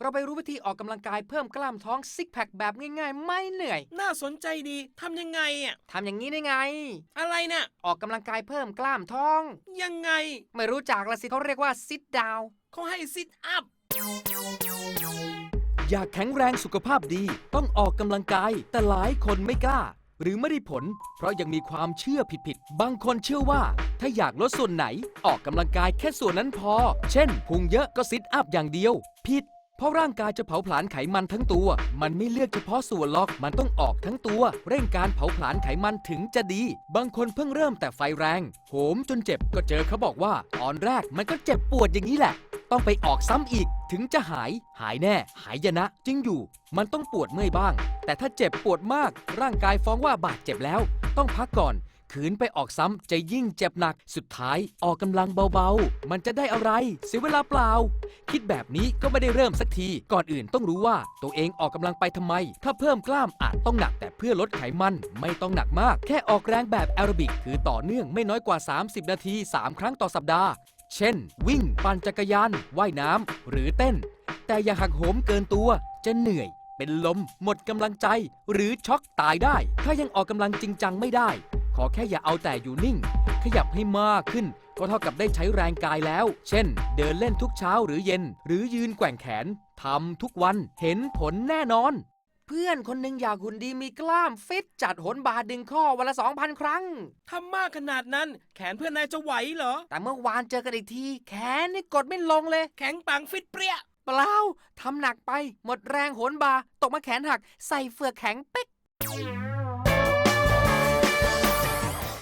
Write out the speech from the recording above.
นี่เราไปรู้วิธีออกกำลังกายเพิ่มกล้ามท้องซิกแพคแบบง่ายๆ ไม่เหนื่อยน่าสนใจดีทำยังไงอะทำอย่างนี้ได้ไง อะไรน่ะ ออกกำลังกายเพิ่มกล้ามท้อง ยังไงไม่รู้จักละสิเขาเรียกว่า sit down เขาให้ซิทอัพ อยากแข็งแรงสุขภาพดี ต้องออกกำลังกาย แต่หลายคนไม่กล้า หรือไม่ได้ผล เพราะยังมีความเชื่อผิดๆบางคนเชื่อว่า ถ้าอยากลดส่วนไหน ออกกำลังกายแค่ส่วนนั้นพอ เช่นพุงเยอะก็ซิทอัพอย่างเดียว ผิด เพราะร่างกายจะเผาผลาญไขมันทั้งตัว มันไม่เลือกเฉพาะส่วนหรอก มันต้องออกทั้งตัว เร่งการเผาผลาญไขมันถึงจะดี บางคนเพิ่งเริ่มแต่ไฟแรง โหมจนเจ็บก็เจอเขาบอกว่า ตอนแรกมันก็เจ็บปวดอย่างนี้แหละ ต้องไปออกซ้ำอีก ถึงจะหาย หายแน่ หายยนะจริงอยู่ มันต้องปวดเมื่อยบ้าง แต่ถ้าเจ็บปวดมาก ร่างกายฟ้องว่าบาดเจ็บแล้ว ต้องพักก่อน ขืนไปออกซ้ำจะยิ่งเจ็บหนัก สุดท้ายออกกำลังเบาๆ มันจะได้อะไร เสียเวลาเปล่า คิดแบบนี้ก็ไม่ได้เริ่มสักที ก่อนอื่นต้องรู้ว่าตัวเองออกกำลังไปทำไม ถ้าเพิ่มกล้ามอาจต้องหนักแต่เพื่อลดไขมัน ไม่ต้องหนักมาก แค่ออกแรงแบบแอโรบิก คือต่อเนื่องไม่น้อยกว่า 30 นาที 3 ครั้งต่อสัปดาห์ เช่น วิ่ง ปั่นจักรยาน ว่ายน้ำหรือเต้น แต่อย่าหักโหมเกินตัว จะเหนื่อย เป็นลม หมดกำลังใจ หรือช็อกตายได้ ถ้ายังออกกำลังจริงจังไม่ได้ อแค่อย่าเอาแต่อยู่นิ่ง ขยับให้มากขึ้น ก็เท่ากับได้ใช้แรงกายแล้ว เช่น เดินเล่นทุกเช้าหรือเย็น หรือยืนแกว่งแขนทำทุกวันเห็นผลแน่นอน เพื่อนคนหนึ่งอยากหุ่นดีมีกล้ามฟิตจัดโหนบาร์ดึงข้อวันละ 2,000 ครั้ง ทำมากขนาดนั้น แขนเพื่อนนายจะไหวเหรอ แต่เมื่อวานเจอกันอีกที แขนนี่กดไม่ลงเลย แข็งปังฟิตเปรี้ย เปล่าทำหนักไป หมดแรงโหนบาร์ตกมาแขนหัก ใส่เฟือกแข็งเป๊ก